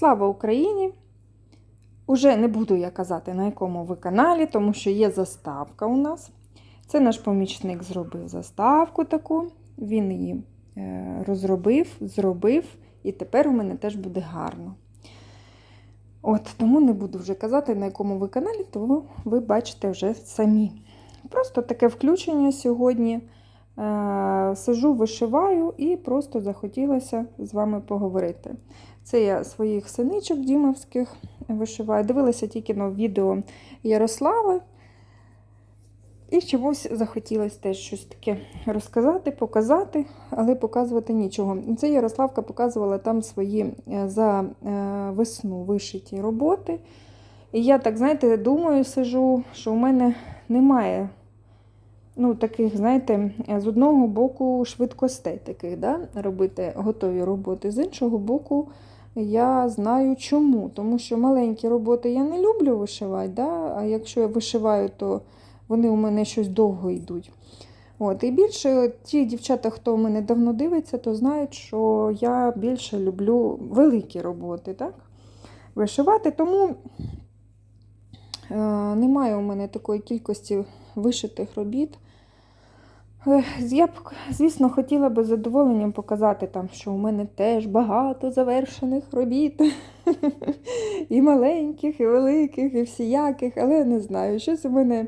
Слава Україні! Уже не буду я казати, на якому ви каналі, тому що є заставка у нас. Це наш помічник зробив заставку таку. Він її е, розробив, зробив, і тепер у мене теж буде гарно. От, Тому не буду вже казати, на якому ви каналі, тому ви бачите вже самі. Просто таке включення сьогодні. Е, Сижу, вишиваю і просто захотілося з вами поговорити. Це я своїх синичок дімовських вишиваю. Дивилася тільки на відео Ярослави. І чомусь захотілося теж щось таке розказати, показати, але показувати нічого. Це Ярославка показувала там свої е, за е, весну вишиті роботи. І я так, знаєте, думаю, сижу, що у мене немає ну, таких, знаєте, з одного боку швидкостей таких, да, робити готові роботи. З іншого боку, я знаю чому. Тому що маленькі роботи я не люблю вишивати, да, а якщо я вишиваю, то вони у мене щось довго йдуть. От, І більше ті дівчата, хто у мене давно дивиться, то знають, що я більше люблю великі роботи. так? Вишивати, тому немає у мене такої кількості вишитих робіт. Я б, звісно, хотіла би з задоволенням показати, там, що у мене теж багато завершених робіт. І маленьких, і великих, і всіяких, але не знаю, щось у мене.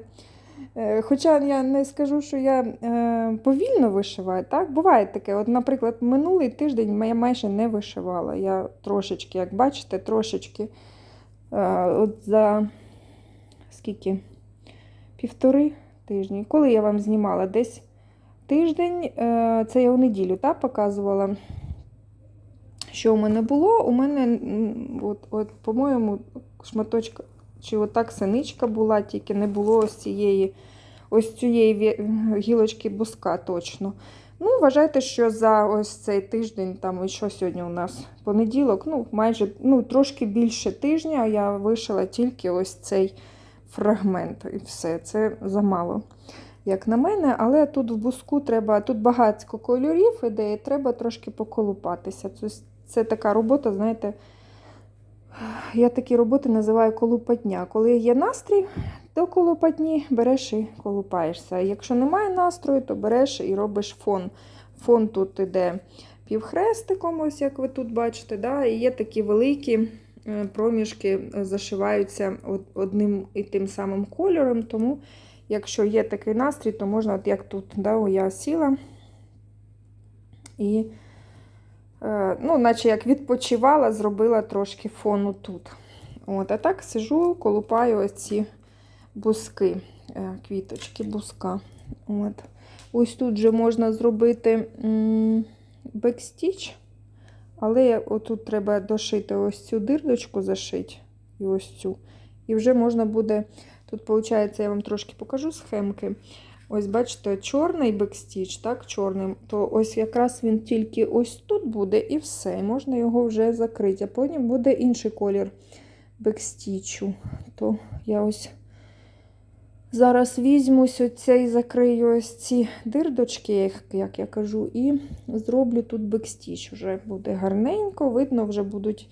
Е, Хоча я не скажу, що я е, повільно вишиваю, так? Буває таке. От, Наприклад, минулий тиждень я майже не вишивала. Я трошечки, як бачите, трошечки е, от за скільки? Півтори тижні. Коли я вам знімала десь тиждень, е, це я у неділю так, показувала, що у мене було. У мене, от, от, по-моєму, шматочка, чи отак синичка була, тільки не було ось цієї ось цієї гілочки буска точно. Ну, вважайте, що за ось цей тиждень, там і що сьогодні у нас понеділок, ну, майже ну, трошки більше тижня я вишила тільки ось цей фрагмент. І все, це замало, як на мене. Але тут в буску треба, тут багатько кольорів іде, треба трошки поколупатися. Це, це така робота, знаєте, я такі роботи називаю колупатня. Коли є настрій до колупатні, береш і колупаєшся. Якщо немає настрою, то береш і робиш фон. Фон тут іде півхрестиком, ось як ви тут бачите. Да? І є такі великі проміжки, е, зашиваються одним і тим самим кольором. Тому, якщо є такий настрій, то можна, от як тут, да, я сіла і, е, ну, наче як відпочивала, зробила трошки фону тут. От, а так сижу, колупаю ці буски, е, квіточки буска. От. Ось тут же можна зробити бекстіч, але отут треба дошити ось цю дирдочку, зашити і ось цю. І вже можна буде, тут, виходить, я вам трошки покажу схемки. Ось, бачите, чорний бекстіч, так, чорним, то ось якраз він тільки ось тут буде і все. Можна його вже закрити. А потім буде інший колір бекстічу. То я ось зараз візьмусь оця і закрию ось ці дирдочки, як, я кажу, і зроблю тут бекстіч. Вже буде гарненько, видно, вже будуть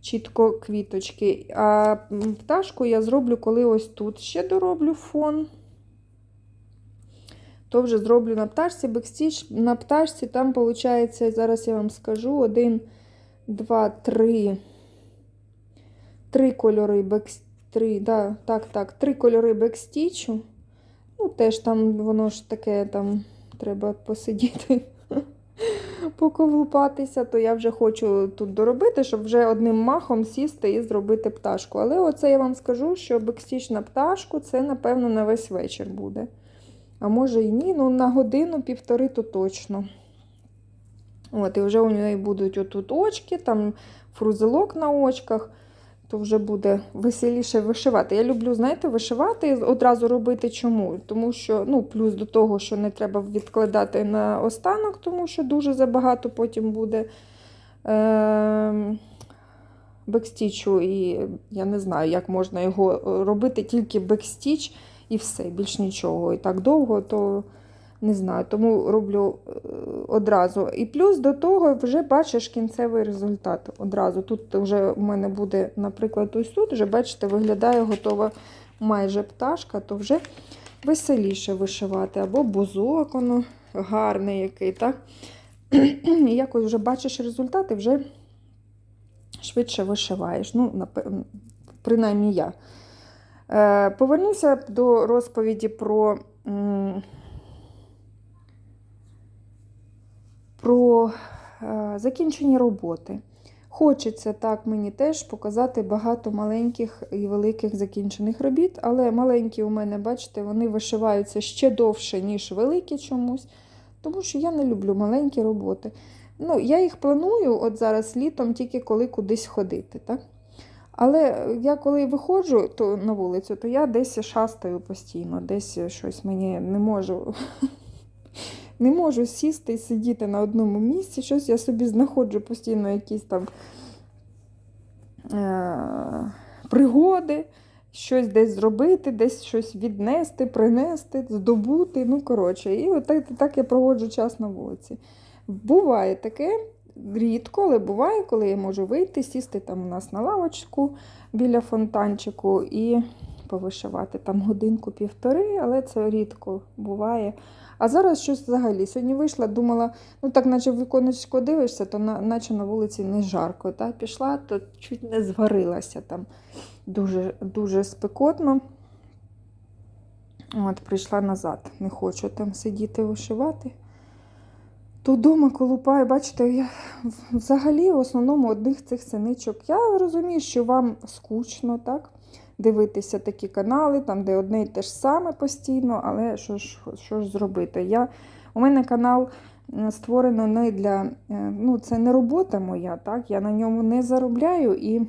чітко квіточки. А пташку я зроблю, коли ось тут ще дороблю фон. То вже зроблю на пташці, бекстіч. На пташці там, виходить, зараз я вам скажу: один, два, три. Три кольори бекстічу. Три, да, так, так, три кольори бекстічу. Ну, теж там воно ж таке, там треба посидіти, поколупатися, то я вже хочу тут доробити, щоб вже одним махом сісти і зробити пташку. Але оце я вам скажу, що бекстіч на пташку це, напевно, на весь вечір буде. А може і ні, ну на годину-півтори то точно. От, і вже у неї будуть отут очки, там фрузелок на очках, то вже буде веселіше вишивати. Я люблю, знаєте, вишивати одразу робити чому? Тому що, ну, плюс до того, що не треба відкладати на останок, тому що дуже забагато потім буде е- бекстічу. І я не знаю, як можна його робити, тільки бекстіч і все, більш нічого. І так довго, то Не знаю, тому роблю е, одразу. І плюс до того вже бачиш кінцевий результат одразу. Тут вже у мене буде, наприклад, ось тут, вже бачите, виглядає готова майже пташка, то вже веселіше вишивати. Або бузок, воно гарний який, так? Якось вже бачиш результат і вже швидше вишиваєш. Ну, принаймні я. Е, Повернуся до розповіді про, про е, закінчені роботи. Хочеться так мені теж показати багато маленьких і великих закінчених робіт, але маленькі у мене, бачите, вони вишиваються ще довше, ніж великі чомусь, тому що я не люблю маленькі роботи. Ну, Я їх планую от зараз літом, тільки коли кудись ходити. Так? Але я коли виходжу то на вулицю, то я десь шастаю постійно, десь щось мені не можу. Не можу сісти і сидіти на одному місці, щось я собі знаходжу постійно якісь там е- пригоди, щось десь зробити, десь щось віднести, принести, здобути. Ну, коротше, і от так, так я проводжу час на вулиці. Буває таке, рідко, але буває, коли я можу вийти, сісти там у нас на лавочку біля фонтанчику і повишивати там годинку-півтори, але це рідко буває. А зараз щось взагалі. Сьогодні вийшла, думала, ну так, наче в віконечко дивишся, то на, наче на вулиці не жарко. Та пішла, то чуть не зварилася там дуже, дуже спекотно. От, прийшла назад. Не хочу там сидіти вишивати. То вдома колупаю, бачите, я взагалі в основному одних цих синичок. Я розумію, що вам скучно, так? Дивитися такі канали, там, де одне і те ж саме постійно, але що ж що ж зробити? Я, У мене канал створено не для. Ну, це не робота моя, так? Я на ньому не заробляю і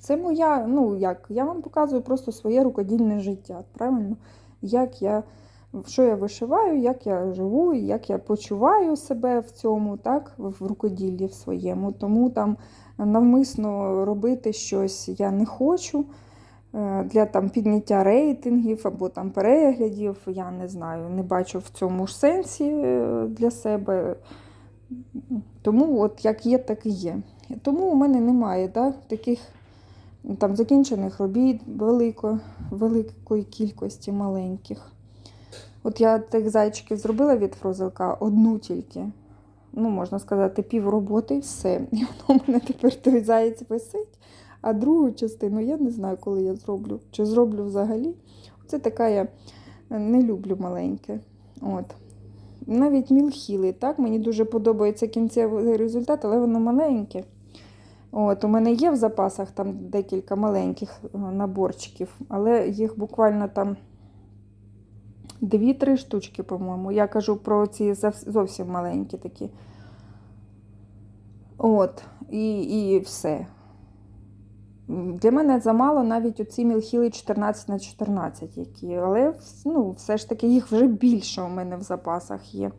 це моя, ну як, я вам показую просто своє рукодільне життя. Правильно? Як я що я вишиваю, як я живу, як я почуваю себе в цьому, так, в рукоділлі в своєму. Тому там навмисно робити щось я не хочу. е, Для там підняття рейтингів або там переглядів, я не знаю, не бачу в цьому ж сенсі е, для себе. Тому от як є, так і є. Тому у мене немає да, таких там закінчених робіт велико, великої кількості маленьких. От я тих зайчиків зробила від фрозилка одну тільки. Ну, можна сказати, пів роботи і все. І воно у мене тепер той заєць висить. А другу частину я не знаю, коли я зроблю. Чи зроблю взагалі. Це така я не люблю маленьке. От. Навіть мілхіли. так? Мені дуже подобається кінцевий результат, але воно маленьке. От, У мене є в запасах там декілька маленьких наборчиків, але їх буквально там. Дві-три штучки, по-моєму. Я кажу про ці зовсім маленькі такі. От, і і все. Для мене замало навіть оці мілхіли 14 на 14, які, але ну, все ж таки їх вже більше у мене в запасах є.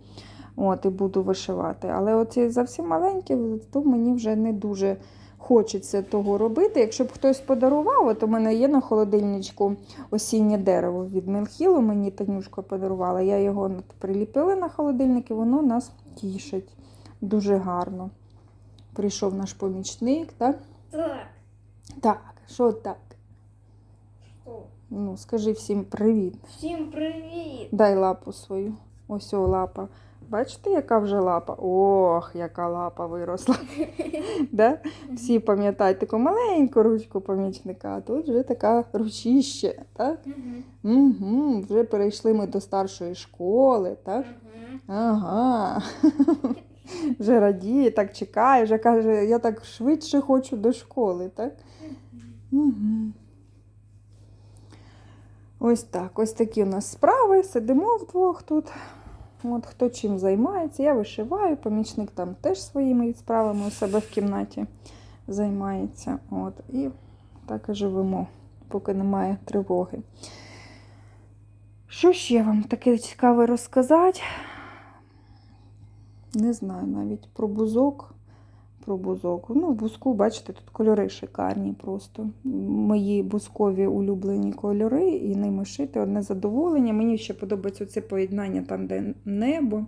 От, І буду вишивати. Але оці зовсім маленькі, то мені вже не дуже хочеться того робити. Якщо б хтось подарував, от у мене є на холодильничку осіннє дерево від Мелхілу, мені Танюшка подарувала. Я його приліпила на холодильник і воно нас тішить. Дуже гарно. Прийшов наш помічник, так? Так. Так, що так? Що? Ну, скажи всім привіт. Всім привіт! Дай лапу свою. Ось о лапа. Бачите, яка вже лапа? Ох, яка лапа виросла. да? Всі пам'ятають таку маленьку ручку помічника, а тут вже така ручище. Так? Угу. Угу, Вже перейшли ми до старшої школи. так? Ага. Вже радіє, так чекає, вже каже, я так швидше хочу до школи, так? Угу. Ось так, ось такі у нас справи. Сидимо вдвох тут. От Хто чим займається, я вишиваю, помічник там теж своїми справами у себе в кімнаті займається. От, І так і живемо, поки немає тривоги. Що ще вам таке цікаве розказати? Не знаю навіть про бузок, про бузок. Ну, в бузку, бачите, тут кольори шикарні просто. Мої бузкові улюблені кольори, і ними шити одне задоволення. Мені ще подобається це поєднання там, де небо,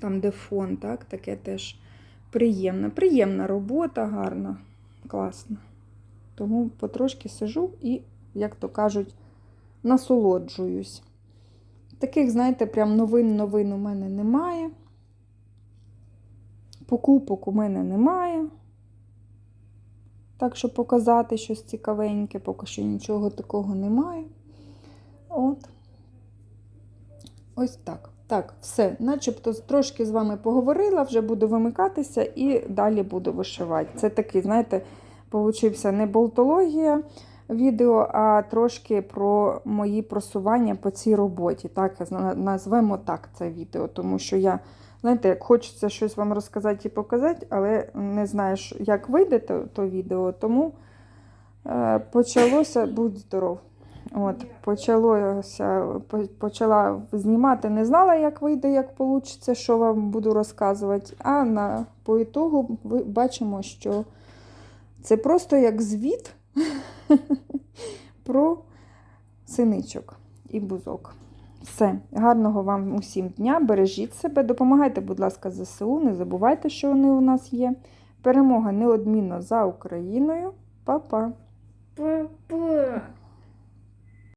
там, де фон, так, таке теж приємне. Приємна робота, гарна, класна. Тому потрошки сижу і, як то кажуть, насолоджуюсь. Таких, знаєте, прям новин-новин у мене немає. Покупок у мене немає. Так що показати щось цікавеньке, поки що нічого такого немає. От. Ось так. Так, все. Начебто трошки з вами поговорила, вже буду вимикатися і далі буду вишивати. Це такий, знаєте, получився не болтологія відео, а трошки про мої просування по цій роботі. Так, назвемо так це відео, тому що я, знаєте, як хочеться щось вам розказати і показати, але не знаєш, як вийде то, то відео, тому е, почалося, будь здоров. От, почалося, почала знімати, не знала, як вийде, як вийде, що вам буду розказувати. А на, по ітогу ви бачимо, що це просто як звіт про синичок і бузок. Все, гарного вам усім дня, бережіть себе, допомагайте, будь ласка, ЗСУ, не забувайте, що вони у нас є. Перемога неодмінно за Україною. Па-па! Папа.